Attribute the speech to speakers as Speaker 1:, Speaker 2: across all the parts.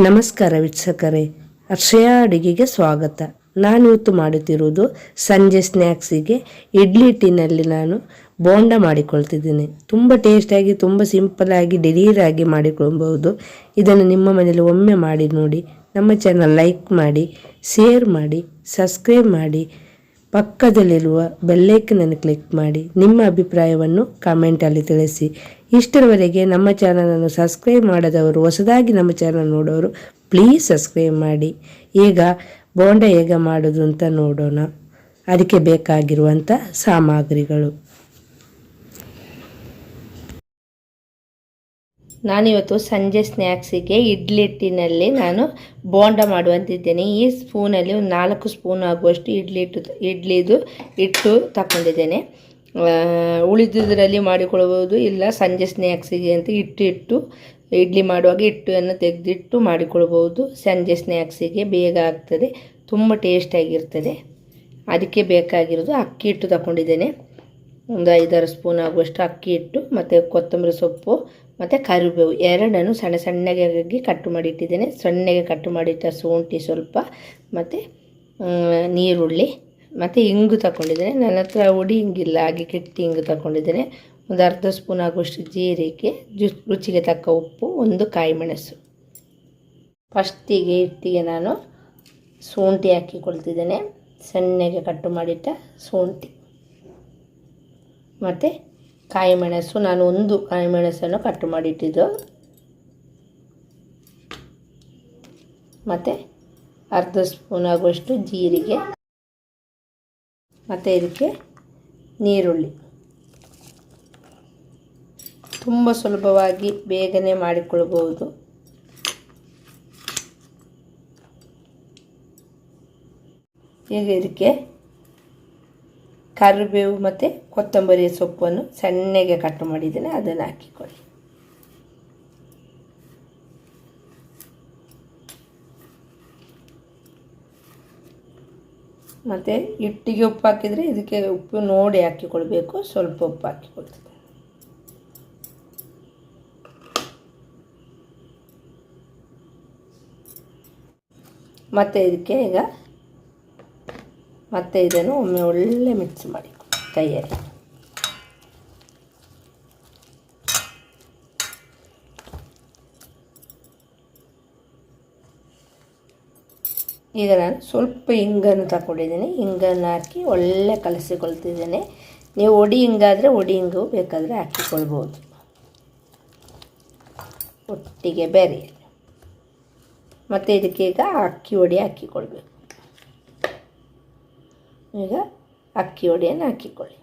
Speaker 1: ನಮಸ್ಕಾರ ವೀಕ್ಷಕರೇ, ಅಕ್ಷಯ ಅಡುಗೆಗೆ ಸ್ವಾಗತ. ನಾನಿವತ್ತು ಮಾಡುತ್ತಿರುವುದು ಸಂಜೆ ಸ್ನ್ಯಾಕ್ಸಿಗೆ ಇಡ್ಲಿ ಹಿಟ್ಟಿನಲ್ಲಿ ನಾನು ಬೋಂಡ ಮಾಡಿಕೊಳ್ತಿದ್ದೀನಿ. ತುಂಬ ಟೇಸ್ಟಾಗಿ ತುಂಬ ಸಿಂಪಲಾಗಿ ಡೆಲೀರಾಗಿ ಮಾಡಿಕೊಳ್ಬಹುದು. ಇದನ್ನು ನಿಮ್ಮ ಮನೇಲಿ ಒಮ್ಮೆ ಮಾಡಿ ನೋಡಿ, ನಮ್ಮ ಚಾನಲ್ ಲೈಕ್ ಮಾಡಿ ಶೇರ್ ಮಾಡಿ ಸಬ್ಸ್ಕ್ರೈಬ್ ಮಾಡಿ ಪಕ್ಕದಲ್ಲಿರುವ ಬೆಲ್ಲೈಕನನ್ನು ಕ್ಲಿಕ್ ಮಾಡಿ ನಿಮ್ಮ ಅಭಿಪ್ರಾಯವನ್ನು ಕಾಮೆಂಟಲ್ಲಿ ತಿಳಿಸಿ. ಇಷ್ಟರವರೆಗೆ ನಮ್ಮ ಚಾನಲನ್ನು ಸಬ್ಸ್ಕ್ರೈಬ್ ಮಾಡದವರು, ಹೊಸದಾಗಿ ನಮ್ಮ ಚಾನಲ್ ನೋಡೋರು ಪ್ಲೀಸ್ ಸಬ್ಸ್ಕ್ರೈಬ್ ಮಾಡಿ. ಈಗ ಬೋಂಡ ಹೇಗೆ ಮಾಡೋದು ಅಂತ ನೋಡೋಣ. ಅದಕ್ಕೆ ಬೇಕಾಗಿರುವಂಥ ಸಾಮಗ್ರಿಗಳು. ನಾನಿವತ್ತು ಸಂಜೆ ಸ್ನ್ಯಾಕ್ಸಿಗೆ ಇಡ್ಲಿ ಹಿಟ್ಟಿನಲ್ಲಿ ನಾನು ಬೋಂಡ ಮಾಡುವಂತಿದ್ದೇನೆ. ಈ ಸ್ಪೂನಲ್ಲಿ ಒಂದು ನಾಲ್ಕು ಸ್ಪೂನ್ ಆಗುವಷ್ಟು ಇಡ್ಲಿ ಹಿಟ್ಟು ಇಡ್ಲಿದು ಹಿಟ್ಟು ತಗೊಂಡಿದ್ದೇನೆ ಉಳಿದುದರಲ್ಲಿ ಮಾಡಿಕೊಳ್ಳಬಹುದು, ಇಲ್ಲ ಸಂಜೆ ಸ್ನ್ಯಾಕ್ಸಿಗೆ ಅಂತ ಹಿಟ್ಟು ಇಟ್ಟು ಇಡ್ಲಿ ಮಾಡುವಾಗ ಹಿಟ್ಟನ್ನು ತೆಗೆದಿಟ್ಟು ಮಾಡಿಕೊಳ್ಬೋದು ಸಂಜೆ ಸ್ನ್ಯಾಕ್ಸಿಗೆ ಬೇಗ ಆಗ್ತದೆ, ತುಂಬ ಟೇಸ್ಟಾಗಿರ್ತದೆ ಅದಕ್ಕೆ ಬೇಕಾಗಿರೋದು ಅಕ್ಕಿ ಹಿಟ್ಟು ತಗೊಂಡಿದ್ದೇನೆ ಒಂದು ಐದಾರು ಸ್ಪೂನ್ ಆಗುವಷ್ಟು ಅಕ್ಕಿ ಹಿಟ್ಟು, ಮತ್ತು ಕೊತ್ತಂಬರಿ ಸೊಪ್ಪು ಮತ್ತು ಕರಿಬೇವು ಎರಡನ್ನು ಸಣ್ಣ ಸಣ್ಣಗೆ ಕಟ್ಟು ಮಾಡಿ ಇಟ್ಟಿದ್ದೇನೆ ಸಣ್ಣಗೆ ಕಟ್ಟು ಮಾಡಿಟ್ಟ ಶುಂಠಿ ಸ್ವಲ್ಪ, ಮತ್ತು ನೀರುಳ್ಳಿ, ಮತ್ತು ಇಂಗು ತಗೊಂಡಿದ್ದೇನೆ ನನ್ನ ಹತ್ರ ಉಡಿ ಹಿಂಗಿಲ್ಲ ಹಾಗೆ ಕೆಟ್ಟಿ ಇಂಗು ತಗೊಂಡಿದ್ದೇನೆ ಒಂದು ಅರ್ಧ ಸ್ಪೂನ್ ಆಗುವಷ್ಟು ಜೀರಿಗೆ, ಜು, ರುಚಿಗೆ ತಕ್ಕ ಉಪ್ಪು, ಒಂದು ಕಾಯಿ ಮೆಣಸು. ಫಸ್ಟಿಗೆ ಇಟ್ಟಿಗೆ ನಾನು ಶುಂಠಿ ಹಾಕಿಕೊಳ್ತಿದ್ದೇನೆ. ಸಣ್ಣಗೆ ಕಟ್ಟು ಮಾಡಿಟ್ಟ ಶುಂಠಿ. ಮತ್ತು ಕಾಯಿ ಮೆಣಸು ನಾನು ಒಂದು ಕಾಯಿ ಮೆಣಸನ್ನು ಕಟ್ ಮಾಡಿಟ್ಟಿದ್ದು. ಮತ್ತು ಅರ್ಧ ಸ್ಪೂನ್ ಆಗುವಷ್ಟು ಜೀರಿಗೆ. ಮತ್ತು ಇದಕ್ಕೆ ನೀರುಳ್ಳಿ. ತುಂಬ ಸುಲಭವಾಗಿ ಬೇಗನೆ ಮಾಡಿಕೊಳ್ಬೋದು ಈಗ ಇದಕ್ಕೆ ಕರಿಬೇವು ಮತ್ತು ಕೊತ್ತಂಬರಿ ಸೊಪ್ಪನ್ನು ಸಣ್ಣಗೆ ಕಟ್ ಮಾಡಿದ್ದೇನೆ, ಅದನ್ನು ಹಾಕಿಕೊಳ್ಳಿ. ಮತ್ತು ಹಿಟ್ಟಿಗೆ ಉಪ್ಪು ಹಾಕಿದರೆ ಇದಕ್ಕೆ ಉಪ್ಪು ನೋಡಿ ಹಾಕಿಕೊಳ್ಬೇಕು, ಸ್ವಲ್ಪ ಉಪ್ಪು ಹಾಕಿಕೊಳ್ತೀನಿ. ಮತ್ತು ಇದಕ್ಕೆ ಈಗ ಮತ್ತೆ ಇದನ್ನು ಒಮ್ಮೆ ಒಳ್ಳೆ ಮಿಕ್ಸ್ ಮಾಡಿ. ಕೈಯಲ್ಲಿ. ಈಗ ನಾನು ಸ್ವಲ್ಪ ಹಿಂಗನ್ನು ತಗೊಂಡಿದ್ದೀನಿ ಹಿಂಗನ್ನು ಹಾಕಿ ಒಳ್ಳೆ ಕಲಸಿಕೊಳ್ತಿದ್ದೇನೆ. ನೀವು ಒಡಿ ಹಿಂಗಾದರೆ ಒಡಿ ಹಿಂಗು ಬೇಕಾದರೆ ಹಾಕಿಕೊಳ್ಬೋದು. ಒಟ್ಟಿಗೆ ಬೇರೆ ಮತ್ತು ಇದಕ್ಕೀಗ ಅಕ್ಕಿ ಒಡಿ ಹಾಕಿಕೊಳ್ಬೇಕು. ಈಗ ಅಕ್ಕಿ ಒಡೆಯನ್ನು ಹಾಕಿಕೊಳ್ಳಿ.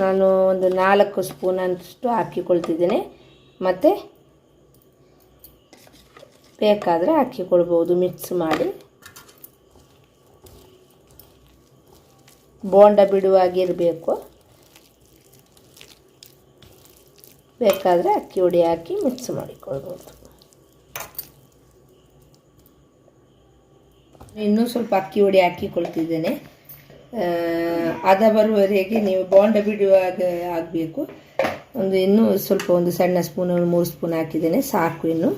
Speaker 1: ನಾನು ಒಂದು ನಾಲ್ಕು ಸ್ಪೂನ್ ಅಷ್ಟು ಹಾಕಿಕೊಳ್ತಿದ್ದೇನೆ. ಮತ್ತು ಬೇಕಾದರೆ ಹಾಕಿಕೊಳ್ಬೋದು ಮಿಕ್ಸ್ ಮಾಡಿ. ಬೋಂಡ ಬಿಡುವಾಗಿರಬೇಕು ಬೇಕಾದರೆ ಅಕ್ಕಿ ಹುಡಿ ಹಾಕಿ ಮಿಕ್ಸ್ ಮಾಡಿಕೊಳ್ಬೋದು ಇನ್ನೂ ಸ್ವಲ್ಪ ಅಕ್ಕಿ ಹೊಡಿ ಹಾಕಿಕೊಳ್ತಿದ್ದೇನೆ. ಅದ ಬರುವವರೆಗೆ ನೀವು ಬಾಂಡ ಬಿಡುವಾಗ ಆಗಬೇಕು. ಒಂದು ಇನ್ನೂ ಸ್ವಲ್ಪ ಒಂದು ಸಣ್ಣ ಸ್ಪೂನ್ ಒಂದು ಮೂರು ಸ್ಪೂನ್ ಹಾಕಿದ್ದೇನೆ, ಸಾಕು ಇನ್ನು.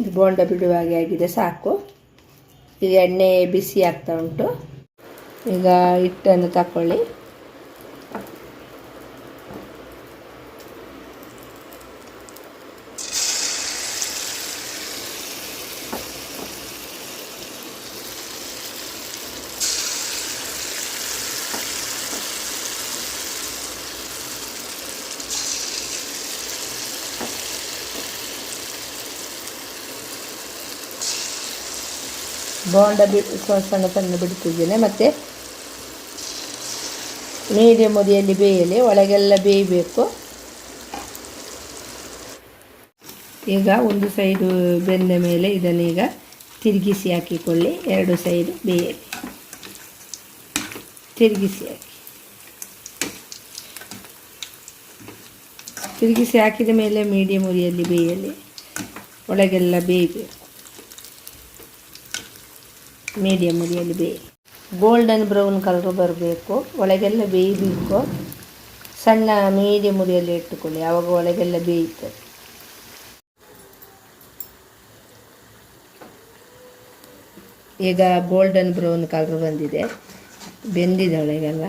Speaker 1: ಇದು ಬೋಂಡ ಬಿಡುವಾಗೆ ಆಗಿದೆ, ಸಾಕು. ಈಗ ಎಣ್ಣೆ ಬಿಸಿ ಆಗ್ತಾ ಉಂಟು. ಈಗ ಹಿಟ್ಟನ್ನು ತಗೊಳ್ಳಿ ಬೋಂಡ ಬಿ ಸಣ್ಣ ಸಣ್ಣ ಬಿಡ್ತಿದ್ದೇನೆ. ಮತ್ತು ಮೀಡಿಯಮ್ ಉರಿಯಲ್ಲಿ ಬೇಯಲಿ, ಒಳಗೆಲ್ಲ ಬೇಯಬೇಕು. ಈಗ ಒಂದು ಸೈಡು ಬೆಂದ ಮೇಲೆ ಇದನ್ನೀಗ ತಿರುಗಿಸಿ ಹಾಕಿಕೊಳ್ಳಿ. ಎರಡು ಸೈಡು ಬೇಯಲಿ. ತಿರುಗಿಸಿ ಹಾಕಿ. ತಿರುಗಿಸಿ ಹಾಕಿದ ಮೇಲೆ ಮೀಡಿಯಮ್ ಉರಿಯಲ್ಲಿ ಬೇಯಲಿ. ಒಳಗೆಲ್ಲ ಬೇಯಬೇಕು. ಮೀಡಿಯಮ್ ಉರಿಯಲ್ಲಿ ಬೇಯಿ. ಗೋಲ್ಡನ್ ಬ್ರೌನ್ ಕಲರ್ ಬರಬೇಕು. ಒಳಗೆಲ್ಲ ಬೇಯಬೇಕು. ಸಣ್ಣ ಮೀಡಿಯಂ ಉರಿಯಲ್ಲಿ ಇಟ್ಟುಕೊಳ್ಳಿ. ಆವಾಗ ಒಳಗೆಲ್ಲ ಬೇಯುತ್ತದೆ ಈಗ ಗೋಲ್ಡನ್ ಬ್ರೌನ್ ಕಲರ್ ಬಂದಿದೆ. ಬೆಂದಿದೆ ಒಳಗೆಲ್ಲ.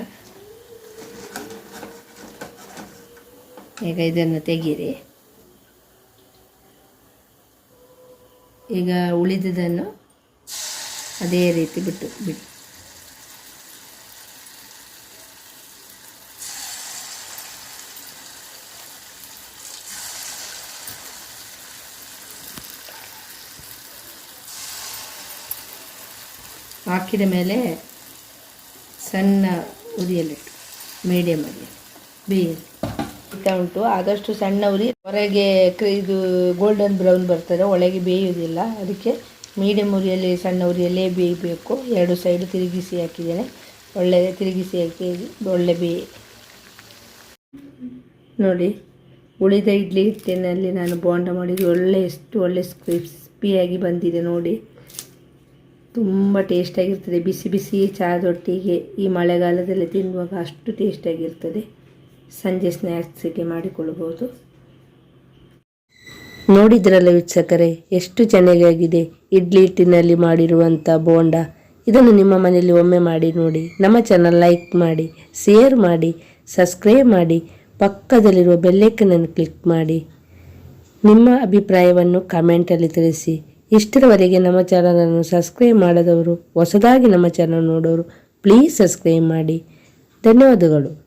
Speaker 1: ಈಗ ಇದನ್ನು ತೆಗೀರಿ. ಈಗ ಉಳಿದುದನ್ನು ಅದೇ ರೀತಿ ಬಿಟ್ಟು ಬಿಟ್ಟು ಹಾಕಿದ ಮೇಲೆ ಸಣ್ಣ ಉರಿಯಲ್ಲಿಟ್ಟು ಮೀಡಿಯಮಲ್ಲಿ ಬೇಯಲಿ ಇತ್ತ ಉಂಟು. ಆದಷ್ಟು ಸಣ್ಣ ಉರಿ. ಹೊರಗೆ ಇದು ಗೋಲ್ಡನ್ ಬ್ರೌನ್ ಬರ್ತದೆ. ಒಳಗೆ ಬೇಯುವುದಿಲ್ಲ. ಅದಕ್ಕೆ ಮೀಡಿಯಂ ಉರಿಯಲ್ಲಿ, ಸಣ್ಣ ಉರಿಯಲ್ಲೇ ಬೇಯಬೇಕು ಎರಡು ಸೈಡು ತಿರುಗಿಸಿ ಹಾಕಿದ್ದೇನೆ. ಒಳ್ಳೆ ತಿರುಗಿಸಿ ಹಾಕಿ, ಒಳ್ಳೆ ಬೇಯಿ. ನೋಡಿ, ಉಳಿದ ಇಡ್ಲಿ ಹಿಟ್ಟಿನಲ್ಲಿ ನಾನು ಬೋಂಡ ಮಾಡಿದ್ದು ಒಳ್ಳೆ ಎಷ್ಟು ಒಳ್ಳೆ ಕ್ರಿಸ್ಪಿಯಾಗಿ ಬಂದಿದೆ ನೋಡಿ. ತುಂಬ ಟೇಸ್ಟಾಗಿರ್ತದೆ ಬಿಸಿ ಬಿಸಿ ಚಹಾದೊಟ್ಟಿಗೆ ಈ ಮಳೆಗಾಲದಲ್ಲಿ ತಿನ್ನುವಾಗ ಅಷ್ಟು ಟೇಸ್ಟಾಗಿರ್ತದೆ ಸಂಜೆ ಸ್ನ್ಯಾಕ್ಸಿಗೆ ಮಾಡಿಕೊಳ್ಬೋದು. ನೋಡಿದ್ರಲ್ಲ ವೀಕ್ಷಕರೇ, ಎಷ್ಟು ಚೆನ್ನಾಗಾಗಿದೆ ಇಡ್ಲಿ ಹಿಟ್ಟಿನಲ್ಲಿ ಮಾಡಿರುವಂಥ ಬೋಂಡ. ಇದನ್ನು ನಿಮ್ಮ ಮನೆಯಲ್ಲಿ ಒಮ್ಮೆ ಮಾಡಿ ನೋಡಿ. ನಮ್ಮ ಚಾನಲ್ ಲೈಕ್ ಮಾಡಿ ಶೇರ್ ಮಾಡಿ ಸಬ್ಸ್ಕ್ರೈಬ್ ಮಾಡಿ, ಪಕ್ಕದಲ್ಲಿರುವ ಬೆಲ್ಲೈಕನನ್ನು ಕ್ಲಿಕ್ ಮಾಡಿ. ನಿಮ್ಮ ಅಭಿಪ್ರಾಯವನ್ನು ಕಮೆಂಟಲ್ಲಿ ತಿಳಿಸಿ. ಇಷ್ಟರವರೆಗೆ ನಮ್ಮ ಚಾನಲನ್ನು ಸಬ್ಸ್ಕ್ರೈಬ್ ಮಾಡದವರು, ಹೊಸದಾಗಿ ನಮ್ಮ ಚಾನಲ್ ನೋಡೋರು ಪ್ಲೀಸ್ ಸಬ್ಸ್ಕ್ರೈಬ್ ಮಾಡಿ. ಧನ್ಯವಾದಗಳು.